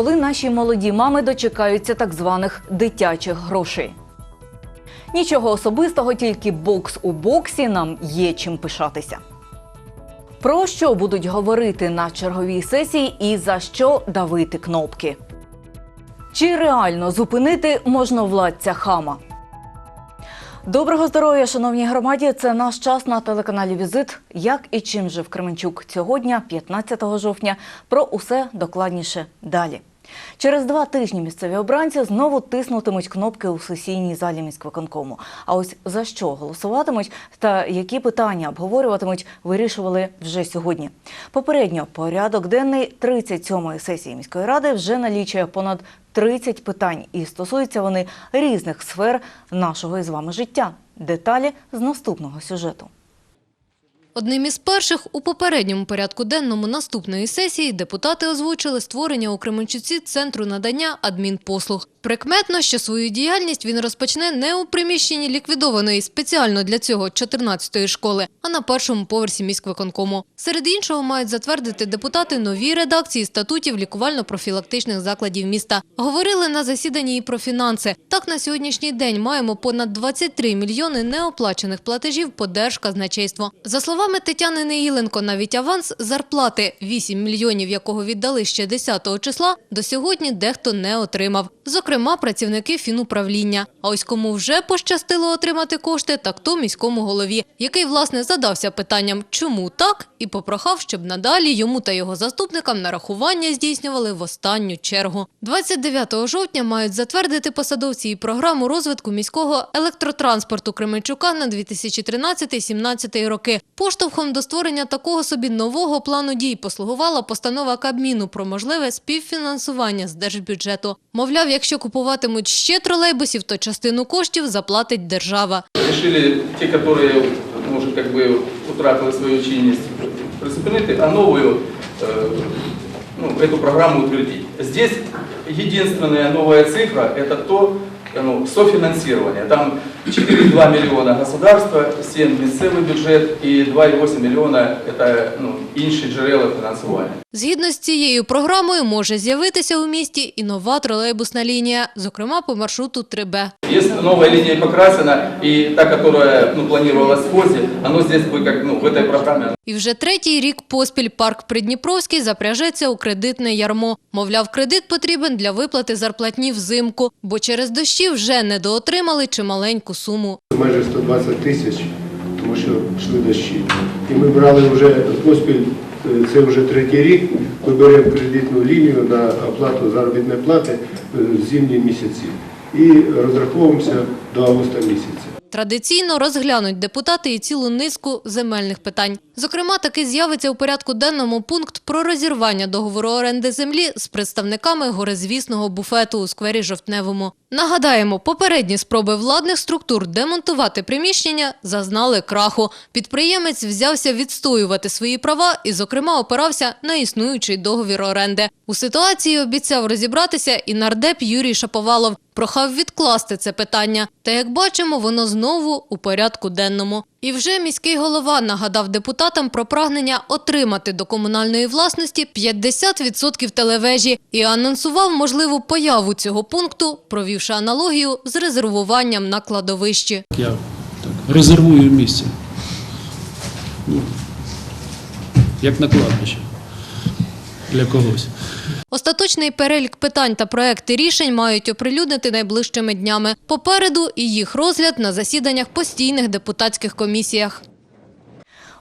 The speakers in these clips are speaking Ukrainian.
Коли наші молоді мами дочекаються так званих дитячих грошей. Нічого особистого, тільки бокс у боксі нам є чим пишатися. Про що будуть говорити на черговій сесії і за що давити кнопки? Чи реально зупинити можновладця хама? Доброго здоров'я, шановні громаді! Це наш час на телеканалі Візит. Як і чим жив Кременчук цього дня, 15 жовтня. Про усе докладніше далі. Через два тижні місцеві обранці знову тиснутимуть кнопки у сесійній залі міськвиконкому. А ось за що голосуватимуть та які питання обговорюватимуть, вирішували вже сьогодні. Попередньо порядок денний 37-ї сесії міської ради вже налічує понад 30 питань, і стосуються вони різних сфер нашого із вами життя. Деталі з наступного сюжету. Одним із перших у попередньому порядку денному наступної сесії депутати озвучили створення у Кременчуці центру надання адмінпослуг. Прикметно, що свою діяльність він розпочне не у приміщенні ліквідованої спеціально для цього 14-ї школи, а на першому поверсі міськвиконкому. Серед іншого мають затвердити депутати нові редакції статутів лікувально-профілактичних закладів міста. Говорили на засіданні і про фінанси. Так на сьогоднішній день маємо понад 23 мільйони неоплачених платежів по держказначейство. За словами Тетяни Неїленко, навіть аванс зарплати 8 мільйонів, якого віддали ще 10 числа, до сьогодні дехто не отримав. Зокрема, працівники фінуправління. А ось кому вже пощастило отримати кошти, так то міському голові, який власне задався питанням, чому так, і попрохав, щоб надалі йому та його заступникам нарахування здійснювали в останню чергу. 29 жовтня мають затвердити посадовці і програму розвитку міського електротранспорту Кременчука на 2013-17 роки. Поштовхом до створення такого собі нового плану дій послугувала постанова Кабміну про можливе співфінансування з держбюджету. Мовляв, якщо купуватимуть ще тролейбусів, то частину коштів заплатить держава. Решили те, которые може как бы утратили свою чинність, призупинити, а новую э, ну, эту программу утвердить. Здесь единственная новая цифра – это то, ну, софинансирование. Там 4,2 миллиона государства, 7 місцевий бюджет і 2,8 миллиона – это ну, інші джерела фінансування. Згідно з цією програмою може з'явитися у місті і нова тролейбусна лінія, зокрема по маршруту 3Б. Есть новая линия Покрасина, и та, которая ну, планировалась в ФОЗе, оно здесь будет как ну, в этой программе. І вже третій рік поспіль парк Придніпровський запряжеться у кредитне ярмо. Мовляв, кредит потрібен для виплати зарплатні взимку, бо через дощі вже недоотримали чималеньку суму. майже 120 тисяч, тому що йшли дощі. І ми брали вже поспіль, це вже третій рік, ми беремо кредитну лінію на оплату заробітної плати е, в зимні місяці і розраховуємося до августа місяця. Традиційно розглянуть депутати і цілу низку земельних питань. Зокрема, таки з'явиться у порядку денному пункт про розірвання договору оренди землі з представниками горизвісного буфету у сквері Жовтневому. Нагадаємо, попередні спроби владних структур демонтувати приміщення зазнали краху. Підприємець взявся відстоювати свої права і, зокрема, опирався на існуючий договір оренди. У ситуації обіцяв розібратися і нардеп Юрій Шаповалов. Прохав відкласти це питання. Та як бачимо, воно знову у порядку денному. І вже міський голова нагадав депутатам про прагнення отримати до комунальної власності 50% телевежі і анонсував можливу появу цього пункту, провівши аналогію з резервуванням на кладовищі. Я так, резервую місце. Ну, як на кладбище для когось. Остаточний перелік питань та проекти рішень мають оприлюднити найближчими днями. Попереду і їх розгляд на засіданнях постійних депутатських комісіях.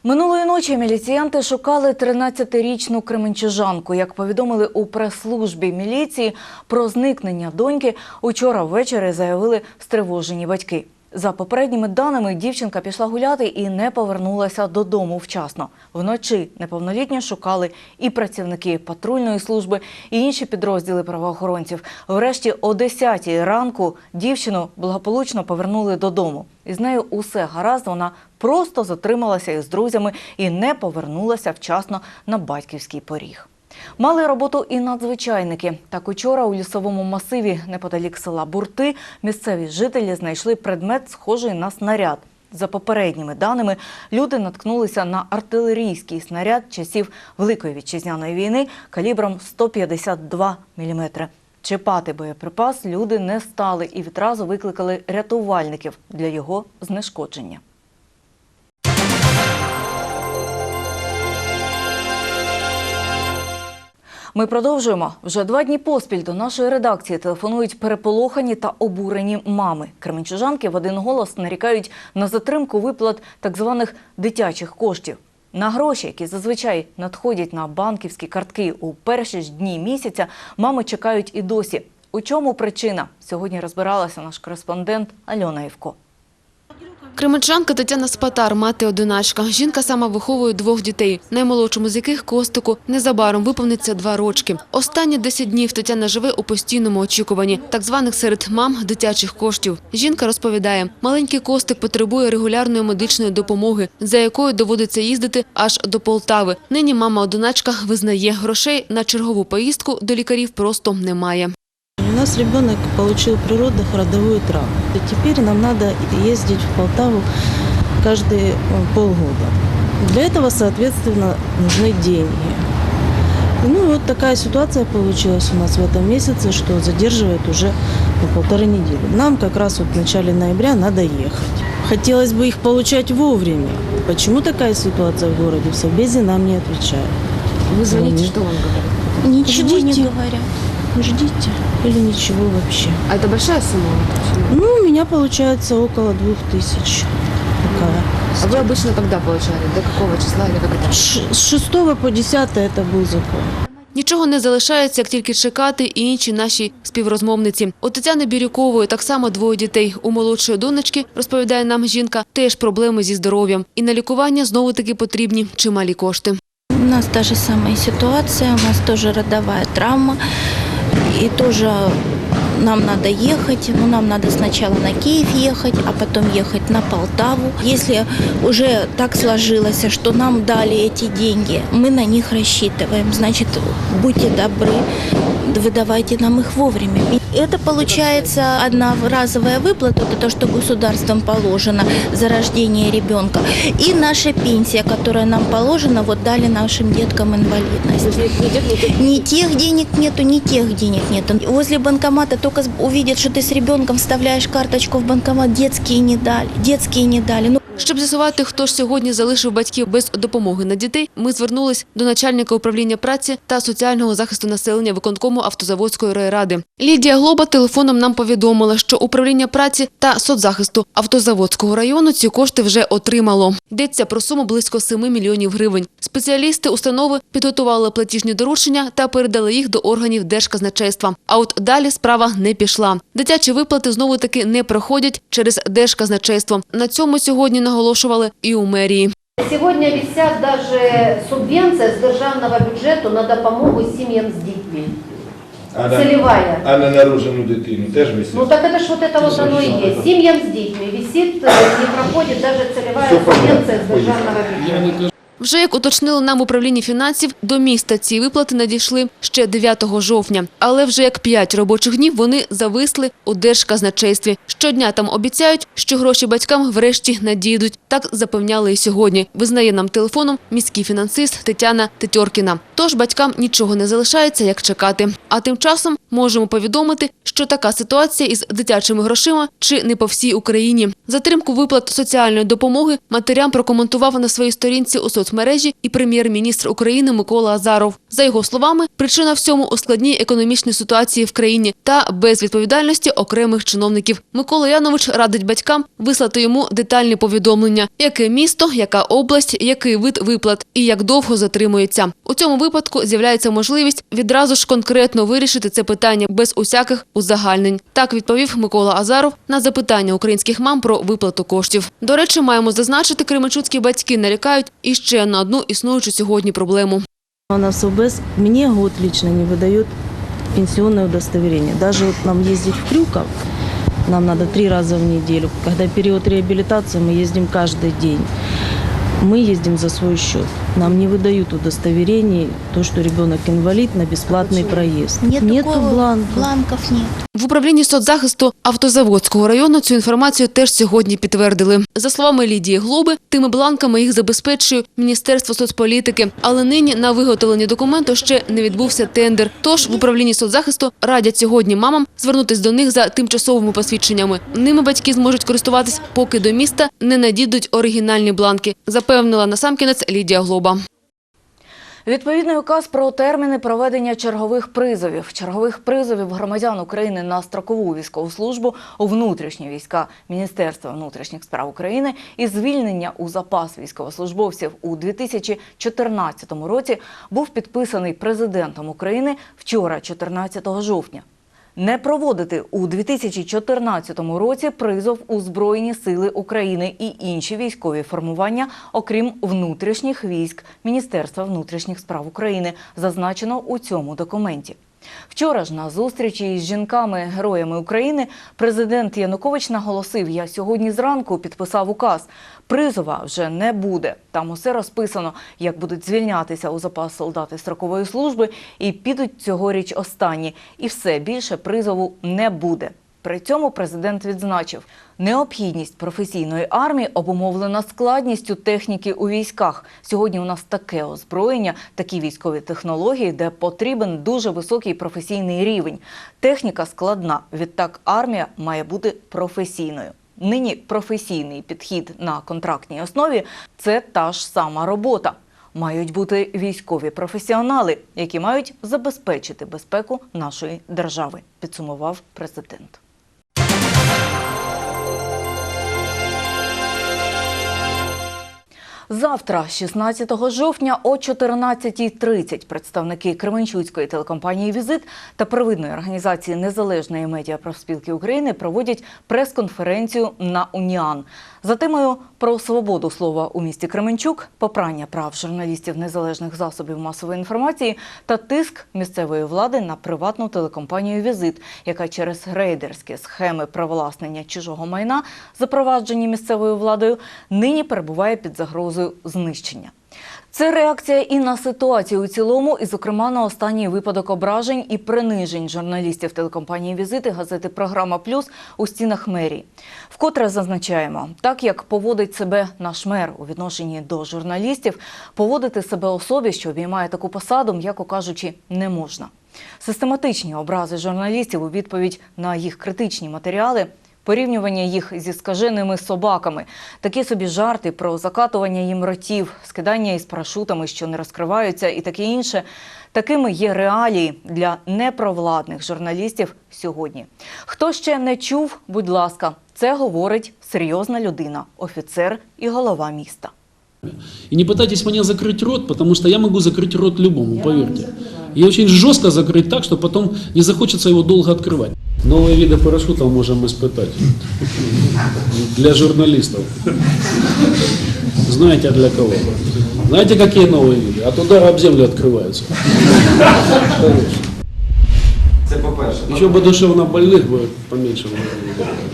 Минулої ночі міліціянти шукали 13-річну кременчужанку. Як повідомили у прес-службі міліції, про зникнення доньки учора ввечері заявили стривожені батьки. За попередніми даними, дівчинка пішла гуляти і не повернулася додому вчасно. Вночі неповнолітньо шукали і працівники патрульної служби, і інші підрозділи правоохоронців. Врешті о 10 ранку дівчину благополучно повернули додому. Із нею усе гаразд, вона просто затрималася із друзями і не повернулася вчасно на батьківський поріг. Мали роботу і надзвичайники. Так учора у лісовому масиві неподалік села Бурти місцеві жителі знайшли предмет, схожий на снаряд. За попередніми даними, люди наткнулися на артилерійський снаряд часів Великої вітчизняної війни калібром 152 мм. Чіпати боєприпас люди не стали і відразу викликали рятувальників для його знешкодження. Ми продовжуємо. Вже два дні поспіль до нашої редакції телефонують переполохані та обурені мами. Кременчужанки в один голос нарікають на затримку виплат так званих дитячих коштів. На гроші, які зазвичай надходять на банківські картки у перші ж дні місяця, мами чекають і досі. У чому причина? Сьогодні розбиралася наш кореспондент Альона Івко. Кременчанка Тетяна Спатар, мати одиначка. Жінка сама виховує двох дітей, наймолодшому з яких Костику незабаром виповниться два рочки. Останні 10 днів Тетяна живе у постійному очікуванні, так званих серед мам дитячих коштів. Жінка розповідає, маленький Костик потребує регулярної медичної допомоги, за якою доводиться їздити аж до Полтави. Нині мама-одиначка визнає, грошей на чергову поїздку до лікарів просто немає. У нас ребенок получил при родах родовую травму. И теперь нам надо ездить в Полтаву каждые э, полгода. Для этого, соответственно, нужны деньги. Ну и вот такая ситуация получилась у нас в этом месяце, что задерживает уже на полторы недели. Нам как раз вот в начале ноября надо ехать. Хотелось бы их получать вовремя. Почему такая ситуация в городе? В Совбезе нам не отвечают. Ви звоните, що вам говорять? Ничего не говорят. Ждите. Или ничего вообще. А це большая сума? Ну, у меня получается около двух тысяч. Такая. А вы обычно когда получали? До какого числа или как это? Ш- С 6 по 10 это был закон. Нічого не залишається, як тільки чекати і інші наші співрозмовниці. У Тетяни Бірюкової так само двоє дітей. У молодшої донечки, розповідає нам жінка, теж проблеми зі здоров'ям. І на лікування знову-таки потрібні чималі кошти. У нас та же самая ситуация, у нас тоже родовая травма. И тоже нам надо ехать, ну нам надо сначала на Киев ехать, а потом ехать на Полтаву. Если уже так сложилось, что нам дали эти деньги, мы на них рассчитываем. Значит, будьте добры, выдавайте нам их вовремя. И Это получается одноразовая выплата, это то, что государством положено за рождение ребенка. И наша пенсия, которая нам положена, вот дали нашим деткам инвалидность. Ни тех денег нету, ни тех денег нету. Возле банкомата только увидят, что ты с ребенком вставляешь карточку в банкомат, детские не дали, детские не дали. Щоб з'ясувати, хто ж сьогодні залишив батьків без допомоги на дітей, ми звернулись до начальника управління праці та соціального захисту населення виконкому Автозаводської райради. Лідія Глоба телефоном нам повідомила, що управління праці та соцзахисту Автозаводського району ці кошти вже отримало. Йдеться про суму близько 7 мільйонів гривень. Спеціалісти установи підготували платіжні доручення та передали їх до органів Держказначейства. А от далі справа не пішла. Дитячі виплати знову таки не проходять через Держказначейство. На цьому сьогодні наголошували і у мерії. Сегодня висят даже субвенция с державного бюджету на допомогу сім'ям з дітьми. А на, Целевая. а на народжену дитину теж висить? Ну так это ж вот это вот оно и есть. Семьям с детьми висит, э, не проходит даже целевая Всё понятно. субвенция с державного Я не бюджета. Вже як уточнили нам управлінні фінансів, до міста ці виплати надійшли ще 9 жовтня. Але вже як 5 робочих днів вони зависли у Держказначействі. Щодня там обіцяють, що гроші батькам врешті надійдуть. Так запевняли і сьогодні. Визнає нам телефоном міський фінансист Тетяна Тетьоркіна. Тож батькам нічого не залишається, як чекати. А тим часом можемо повідомити, що така ситуація із дитячими грошима чи не по всій Україні. Затримку виплат соціальної допомоги матерям прокоментував на своїй сторінці у соцмережі і прем'єр-міністр України Микола Азаров. За його словами, причина всьому у складній економічній ситуації в країні та безвідповідальності окремих чиновників. Микола Янович радить батькам вислати йому детальні повідомлення, яке місто, яка область, який вид виплат і як довго затримується. У цьому випадку з'являється можливість відразу ж конкретно вирішити це питання без усяких узагальнень. Так відповів Микола Азаров на запитання українських мам про виплату коштів. До речі, маємо зазначити, кременчуцькі батьки нарікають іще на одну існуючу сьогодні проблему. У нас в СОБЭС мне год лично не выдают пенсионное удостоверение. Даже вот нам ездить в Крюков, нам надо три раза в неделю. Когда период реабилитации, мы ездим каждый день. Мы ездим за свой счет. Нам не выдают удостоверений, то, что ребенок инвалид на бесплатный проезд. Нет Нету бланка. бланков нет. В управлінні соцзахисту Автозаводського району цю інформацію теж сьогодні підтвердили. За словами Лідії Глоби, тими бланками їх забезпечує Міністерство соцполітики. Але нині на виготовлення документу ще не відбувся тендер. Тож в управлінні соцзахисту радять сьогодні мамам звернутись до них за тимчасовими посвідченнями. Ними батьки зможуть користуватись, поки до міста не надійдуть оригінальні бланки, запевнила насамкінець Лідія Глоба. Відповідний указ про терміни проведення чергових призовів. Чергових призовів громадян України на строкову військову службу у внутрішні війська Міністерства внутрішніх справ України і звільнення у запас військовослужбовців у 2014 році був підписаний президентом України вчора, 14 жовтня. Не проводити у 2014 році призов у Збройні Сили України і інші військові формування, окрім внутрішніх військ Міністерства внутрішніх справ України, зазначено у цьому документі. Вчора ж на зустрічі із жінками-героями України президент Янукович наголосив: я сьогодні зранку підписав указ. Призова вже не буде. Там усе розписано, як будуть звільнятися у запас солдати строкової служби, і підуть цьогоріч останні. І все більше призову не буде. При цьому президент відзначив, необхідність професійної армії обумовлена складністю техніки у військах. Сьогодні у нас таке озброєння, такі військові технології, де потрібен дуже високий професійний рівень. Техніка складна. Відтак армія має бути професійною. Нині професійний підхід на контрактній основі це та ж сама робота. Мають бути військові професіонали, які мають забезпечити безпеку нашої держави, підсумував президент. Завтра, 16 жовтня, о 14.30 представники Кременчуцької телекомпанії Візит та первинної організації Незалежної медіа профспілки України проводять прес-конференцію на Уніан за темою про свободу слова у місті Кременчук, попрання прав журналістів незалежних засобів масової інформації та тиск місцевої влади на приватну телекомпанію Візит, яка через рейдерські схеми привласнення чужого майна, запроваджені місцевою владою, нині перебуває під загрозою знищення. Це реакція і на ситуацію у цілому, і, зокрема, на останній випадок ображень і принижень журналістів телекомпанії Візити газети Програма Плюс у стінах мерії. Вкотре зазначаємо, так як поводить себе наш мер у відношенні до журналістів, поводити себе особі, що обіймає таку посаду, м'яко кажучи, не можна. Систематичні образи журналістів у відповідь на їх критичні матеріали Порівнювання їх зі скаженими собаками, такі собі жарти про закатування їм ротів, скидання із парашутами, що не розкриваються, і таке інше. Такими є реалії для непровладних журналістів сьогодні. Хто ще не чув, будь ласка, це говорить серйозна людина, офіцер і голова міста. И не пытайтесь мне закрыть рот, потому что я могу закрыть рот любому, поверьте. И очень жестко закрыть так, что потом не захочется его долго открывать. Новые виды парашютов можем испытать. Для журналистов. Знаете, для кого? Знаете, какие новые виды? От удара об землю открываются. Це по-перше. Еще бы душевно больных бы поменьше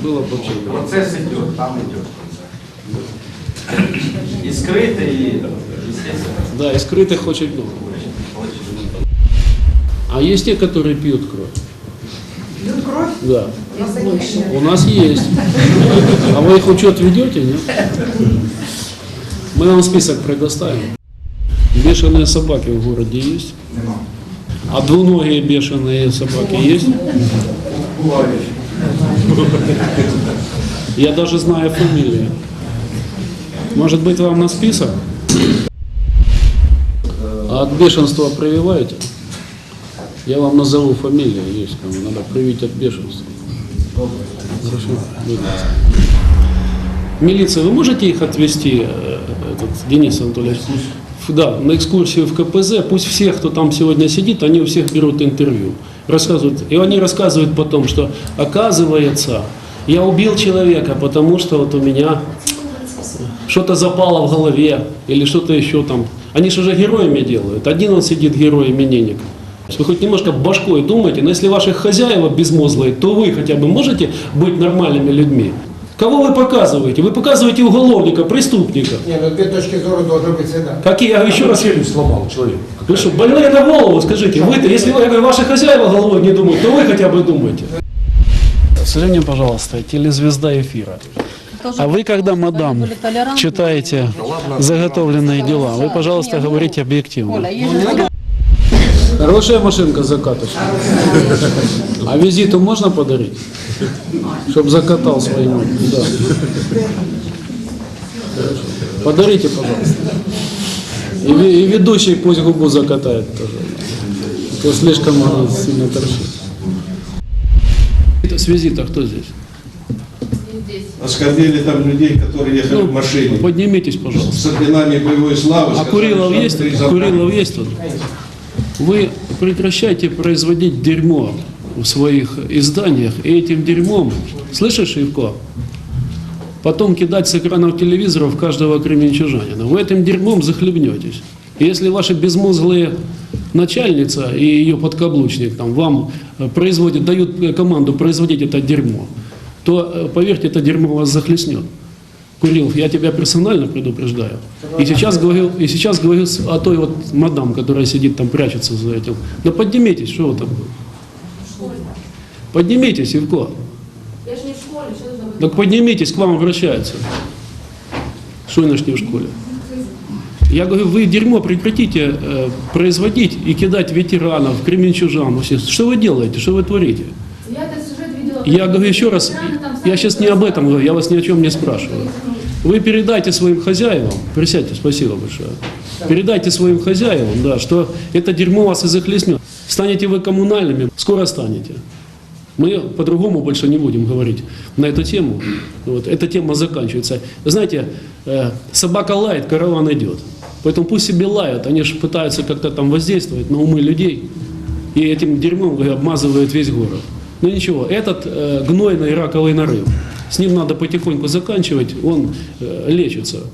было бы вообще. Процес йде, там йде процес. І скритий, і, естественно, Да, и скрытых очень много. А есть те, которые пьют кровь? Пьют кровь? Да. У нас есть. А вы их учет ведете, нет? Мы вам список предоставим. Бешеные собаки в городе есть? А двуногие бешеные собаки есть? Я даже знаю фамилии. Может быть, вам на список? А от бешенства прививаете? Я вам назову фамилию, есть кому надо привить от бешенства. Хорошо. Милиция, вы можете их отвезти, э, этот, Денис Анатольевич? Да, на экскурсию в КПЗ. Пусть все, кто там сегодня сидит, они у всех берут интервью. Рассказывают. И они рассказывают потом, что оказывается, я убил человека, потому что вот у меня что-то запало в голове или что-то еще там. Они же уже героями делают. Один он сидит герой именинник. Вы хоть немножко башкой думаете, но если ваши хозяева безмозглые, то вы хотя бы можете быть нормальными людьми. Кого вы показываете? Вы показываете уголовника, преступника. Не, ну две точки зрения должны быть всегда. Какие? Я еще раз челюсть сломал человек. Вы что, больные на голову, скажите? Вы-то, если я говорю, ваши хозяева головой не думают, то вы хотя бы думаете. Скажи пожалуйста, телезвезда эфира. А вы, когда, мадам, читаете заготовленные дела, вы, пожалуйста, говорите объективно. Хорошая машинка закаточная. А визиту можно подарить? Чтоб закатал своему. Да. Подарите, пожалуйста. И, и ведущий пусть губу закатает тоже. То слишком она сильно торчит. Это С визита кто здесь? Оскорбили там людей, которые ехали в машине. Поднимитесь, пожалуйста. С орденами боевой славы. А сказали, Курилов есть? Курилов есть тут? Вы прекращайте производить дерьмо в своих изданиях и этим дерьмом, слышишь, Ивко? Потом кидать с экранов телевизоров каждого кременчужанина. Вы этим дерьмом захлебнетесь. Если ваши безмозглые начальница и ее подкаблучник там, вам э, производят, дают команду производить это дерьмо, то, э, поверьте, это дерьмо вас захлестнет. Курилов, я тебя персонально предупреждаю. И сейчас говорю, и сейчас говорю с- о той вот мадам, которая сидит там, прячется за этим. Да поднимитесь, что вы там? Поднимитесь, Ивко. Я же не в школе, что Так поднимитесь, к вам обращаются. Что не в школе? Я говорю, вы дерьмо прекратите э, производить и кидать ветеранов, кременчужан. Что вы делаете, что вы творите? Я говорю еще раз, я сейчас не об этом говорю, я вас ни о чем не спрашиваю. Вы передайте своим хозяевам, присядьте, спасибо большое, передайте своим хозяевам, да, что это дерьмо вас и захлестнет. Станете вы коммунальными, скоро станете. Мы по-другому больше не будем говорить на эту тему. Вот, эта тема заканчивается. Знаете, э, собака лает, караван идет. Поэтому пусть себе лают, они же пытаются как-то там воздействовать на умы людей. И этим дерьмом обмазывают весь город. Ну ничего, этот э, гнойный раковый нарыв, с ним надо потихоньку заканчивать, он э, лечится.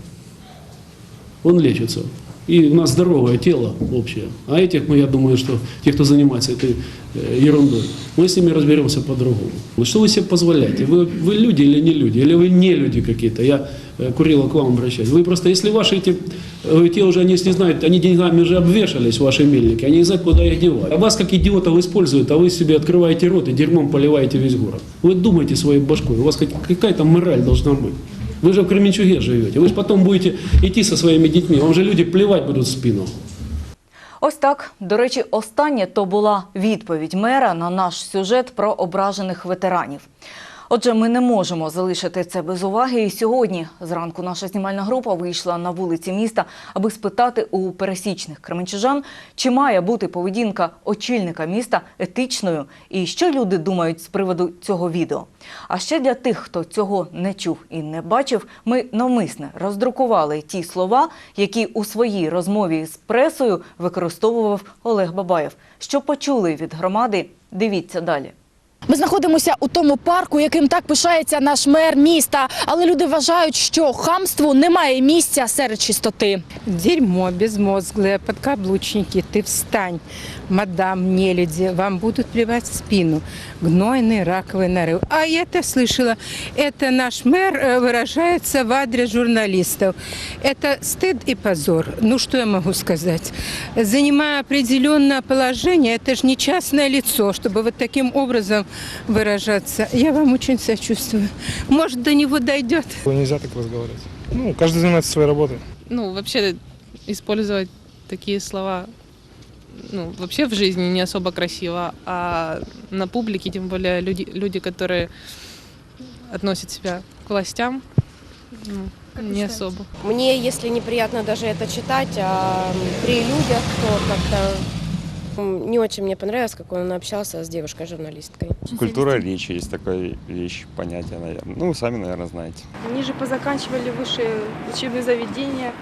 Он лечится. И у нас здоровое тело общее. А этих, мы, я думаю, что те, кто занимается этой э, ерундой, мы с ними разберемся по-другому. Вот Что вы себе позволяете? Вы, вы люди или не люди? Или вы не люди какие-то? Я э, Курила к вам обращаюсь. Вы просто, если ваши эти, э, те уже, они не знают, они деньгами уже обвешались, ваши мельники, они не знают, куда их девать. А вас как идиотов используют, а вы себе открываете рот и дерьмом поливаете весь город. Вы думайте своей башкой, у вас как- какая-то мораль должна быть. Вы же в Кременчуге живете, вы же потом будете идти со своими детьми, вам же люди плевать будут в спину. Ось так. До речі, останнє то була відповідь мера на наш сюжет про ображених ветеранів. Отже, ми не можемо залишити це без уваги. І сьогодні зранку наша знімальна група вийшла на вулиці міста, аби спитати у пересічних кременчужан, чи має бути поведінка очільника міста етичною і що люди думають з приводу цього відео. А ще для тих, хто цього не чув і не бачив, ми навмисне роздрукували ті слова, які у своїй розмові з пресою використовував Олег Бабаєв. Що почули від громади? Дивіться далі. Ми знаходимося у тому парку, яким так пишається наш мер міста. Але люди вважають, що хамству немає місця серед чистоти. Дерьмо, безмозглые, подкаблучники, ты встань, мадам, нелюди, вам будут плевать в спину. Гнойный раковый нарыв. А я-то слышала, это наш мэр э, выражается в адрес журналистов. Это стыд и позор. Ну, что я могу сказать? Занимая определенное положение, это же не частное лицо, чтобы вот таким образом выражаться. Я вам очень сочувствую. Может, до него дойдет. Нельзя так разговаривать. Ну, каждый занимается своей работой. ну, вообще использовать такие слова, ну, вообще в жизни не особо красиво, а на публике, тем более люди, люди которые относят себя к властям, ну, не особо. Мне, если неприятно даже это читать, а при людях, то как-то не очень мне понравилось, как он общался с девушкой-журналисткой. Культура речи есть такая вещь, понятие, наверное. Ну, сами, наверное, знаете. Они же позаканчивали высшие учебные заведения,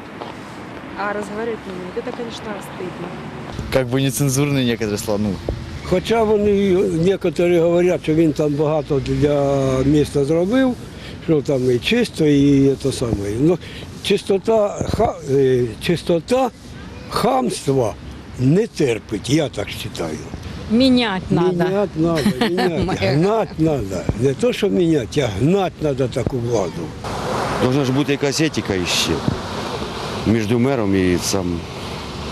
а разговаривать не умеют. Это, конечно, стыдно. Как бы нецензурные некоторые слова, ну, Хоча вони некоторі говорять, що він там багато для міста зробив, що там і чисто, і те саме. Ну, чистота, ха, е, чистота хамства не терпить, я так вважаю. Менять надо. Менять надо, менять, гнать надо. Не то, що менять, а гнать надо таку владу. Должна ж бути якась етика іще між мером і сам.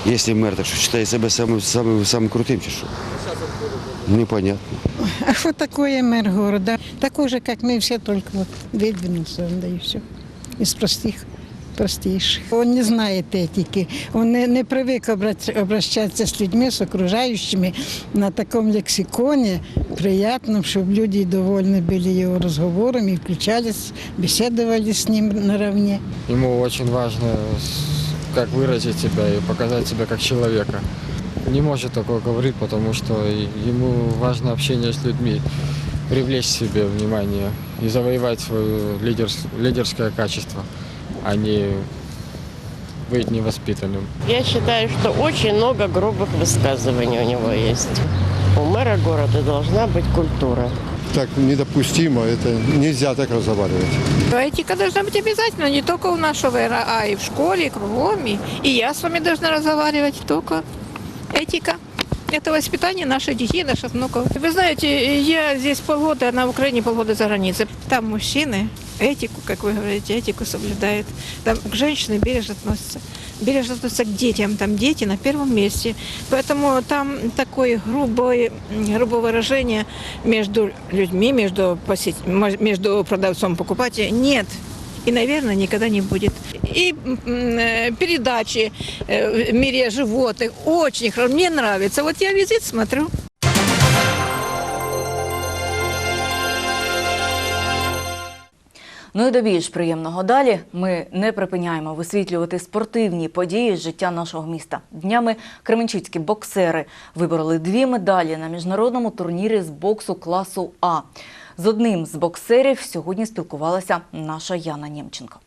Якщо мер, так що вважає себе самим, самим, самим крутим чи що? Непонятно. А что такое мэр города? Такой же, как мы все, только вот выдвинулся, он, да и все. Из простых, простіших. Він не знає етики, він не, не привик обращатися з людьми, з окружаючими на такому лексиконі. Приємно, щоб люди довольні були його розговором і включались, беседовали з ним наравне. Йому дуже важливо, як виразити себе і показати себе як чоловіка. Не може такого говорити, тому що йому важливо спілкування з людьми. привлечь себе внимание и завоевать свое лидерское качество а не быть невоспитанным. Я считаю, что очень много грубых высказываний у него есть. У мэра города должна быть культура. Так недопустимо, это нельзя так разговаривать. Этика должна быть обязательно, не только у нашего эра, а и в школе, и кругом. И, и я с вами должна разговаривать. Только этика. Это воспитание наших детей, наших внуков. Вы знаете, я здесь полгода, на Украине полгода за границей. Там мужчины этику, как вы говорите, этику соблюдают. Там к женщине бережно относятся. Бережно относятся к детям. Там дети на первом месте. Поэтому там такое грубое, грубое выражение между людьми, между, посет- между продавцом и покупателем нет. И, наверное, никогда не будет. И э, передачи э, в мире животных очень хорошо. Мне нравится. Вот я визит смотрю. Ну і до більш приємного далі ми не припиняємо висвітлювати спортивні події з життя нашого міста. Днями кременчуцькі боксери вибороли дві медалі на міжнародному турнірі з боксу класу А. З одним з боксерів сьогодні спілкувалася наша Яна Нємченко.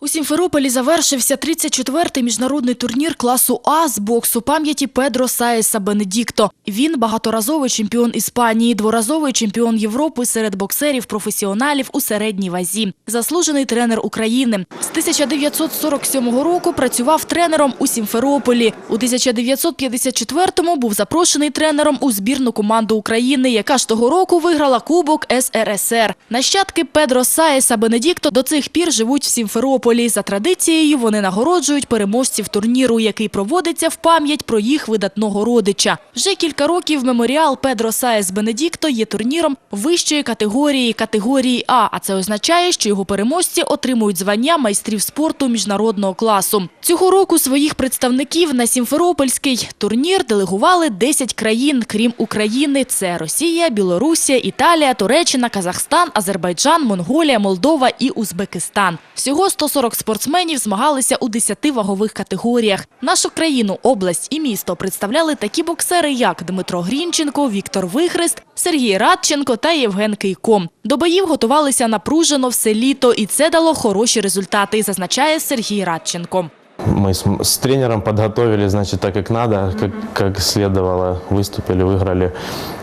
У Сімферополі завершився 34-й міжнародний турнір класу А з боксу пам'яті Педро Саєса Бенедікто. Він багаторазовий чемпіон Іспанії, дворазовий чемпіон Європи серед боксерів-професіоналів у середній вазі. Заслужений тренер України. З 1947 року працював тренером у Сімферополі. У 1954-му був запрошений тренером у збірну команду України, яка ж того року виграла Кубок СРСР. Нащадки Педро Саєса Бенедікто до цих пір живуть в Сімферополі. За традицією вони нагороджують переможців турніру, який проводиться в пам'ять про їх видатного родича. Вже кілька років меморіал Педро Саєс Бенедікто є турніром вищої категорії категорії А, а це означає, що його переможці отримують звання майстрів спорту міжнародного класу. Цього року своїх представників на Сімферопольський турнір делегували 10 країн, крім України. Це Росія, Білорусія, Італія, Туреччина, Казахстан, Азербайджан, Монголія, Молдова і Узбекистан. Всього 140 спортсменів змагалися у 10 вагових категоріях. Нашу країну, область і місто представляли такі боксери, як Дмитро Грінченко, Віктор Вихрест, Сергій Радченко та Євген Кийко. До боїв готувалися напружено все літо, і це дало хороші результати, зазначає Сергій Радченко. Мы с, с тренером подготовили, значит, так как надо, как, как следовало, выступили, выиграли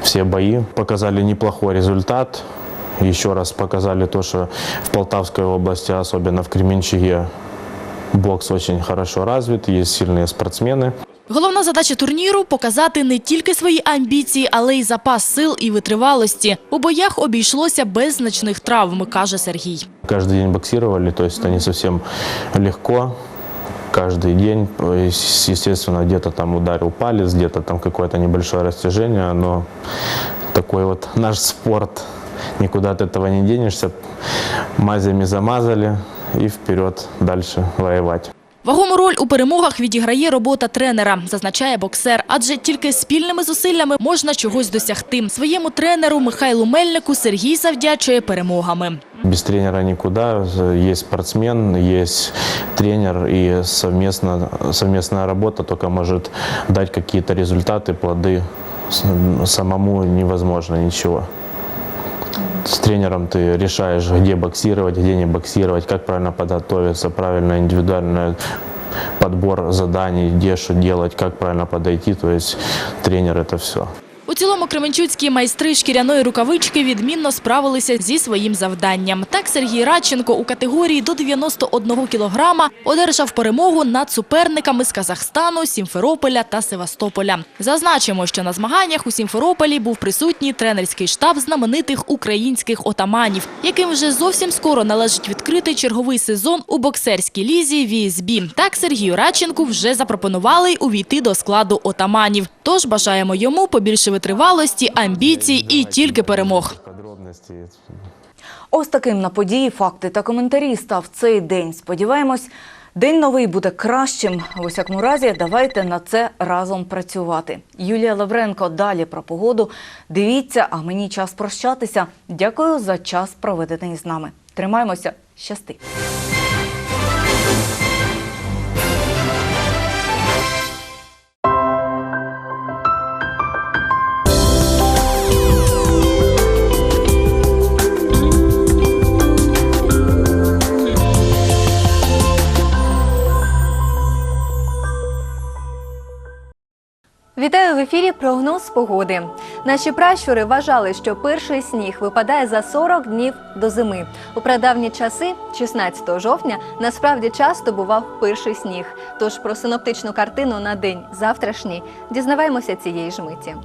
все бои, показали неплохой результат. Еще раз показали то, что в Полтавской области, особенно в Кременчуге, бокс очень хорошо развит, есть сильные спортсмены. Головна задача турніру показати не тільки свої амбіції, але й запас сил і витривалості. У боях обійшлося без значних травм, каже Сергій. Каждый день боксировали, то есть это не совсем легко. Каждый день, э, ес- естественно, где-то там ударил палец, где-то там какое-то небольшое растяжение, но такой вот наш спорт, никуда от этого не денешься. Мазями замазали и вперед дальше воевать. Вагому роль у перемогах відіграє робота тренера, зазначає боксер. Адже тільки спільними зусиллями можна чогось досягти. Своєму тренеру Михайлу Мельнику Сергій завдячує перемогами. Без тренера никуда. Есть спортсмен, есть тренер, и совместно, совместная работа только может дать какие-то результаты, плоды. С- Самому невозможно ничего. С тренером ты решаешь, где боксировать, где не боксировать, как правильно подготовиться, правильно индивидуальный подбор заданий, где что делать, как правильно подойти. То есть тренер это все. У цілому кременчуцькі майстри шкіряної рукавички відмінно справилися зі своїм завданням. Так Сергій Радченко у категорії до 91 кілограма одержав перемогу над суперниками з Казахстану, Сімферополя та Севастополя. Зазначимо, що на змаганнях у Сімферополі був присутній тренерський штаб знаменитих українських отаманів, яким вже зовсім скоро належить відкрити черговий сезон у боксерській лізі VSB. Так Сергію Радченку вже запропонували увійти до складу отаманів. Тож бажаємо йому побільше витривалості, амбіцій і тільки перемог. Ось таким на події, факти та коментарі став цей день. Сподіваємось, день новий буде кращим. В усякому разі, давайте на це разом працювати. Юлія Лавренко далі про погоду. Дивіться, а мені час прощатися. Дякую за час, проведений з нами. Тримаємося, щасти. Вітаю в ефірі прогноз погоди. Наші пращури вважали, що перший сніг випадає за 40 днів до зими. У прадавні часи, 16 жовтня, насправді часто бував перший сніг. Тож про синоптичну картину на день завтрашній дізнаваємося цієї ж миті.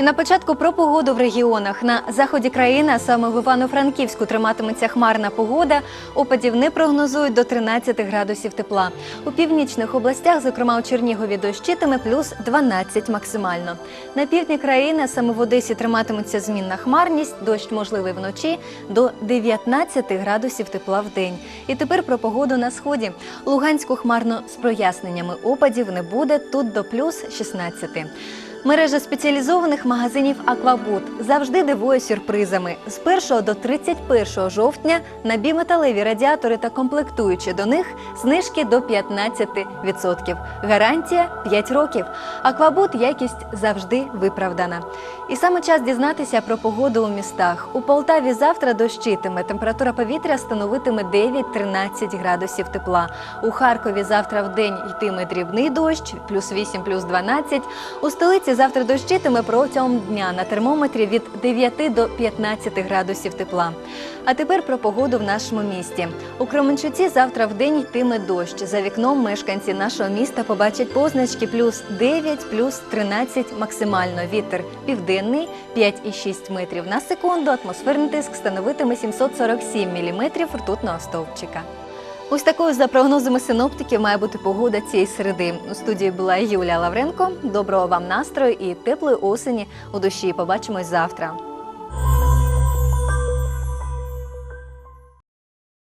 І на початку про погоду в регіонах. На заході країни, саме в Івано-Франківську, триматиметься хмарна погода. Опадів не прогнозують до 13 градусів тепла. У північних областях, зокрема у Чернігові, дощитиме плюс 12 максимально. На півдні країни, саме в Одесі, триматиметься змінна хмарність, дощ можливий вночі до 19 градусів тепла в день. І тепер про погоду на сході. Луганську хмарно з проясненнями опадів не буде, тут до плюс 16. Мережа спеціалізованих магазинів Аквабут завжди дивує сюрпризами. З 1 до 31 жовтня на біметалеві радіатори та комплектуючі до них знижки до 15%. Гарантія 5 років. Аквабут якість завжди виправдана. І саме час дізнатися про погоду у містах. У Полтаві завтра дощитиме. Температура повітря становитиме 9-13 градусів тепла. У Харкові завтра в день йтиме дрібний дощ, плюс 8, плюс 12. У столиці завтра дощитиме протягом дня на термометрі від 9 до 15 градусів тепла. А тепер про погоду в нашому місті. У Кременчуці завтра в день йтиме дощ. За вікном мешканці нашого міста побачать позначки плюс 9, плюс 13 максимально. Вітер південний 5,6 метрів на секунду. Атмосферний тиск становитиме 747 міліметрів ртутного стовпчика. Ось такою за прогнозами синоптиків має бути погода цієї середи. У студії була Юлія Лавренко. Доброго вам настрою і теплої осені у душі. Побачимось завтра.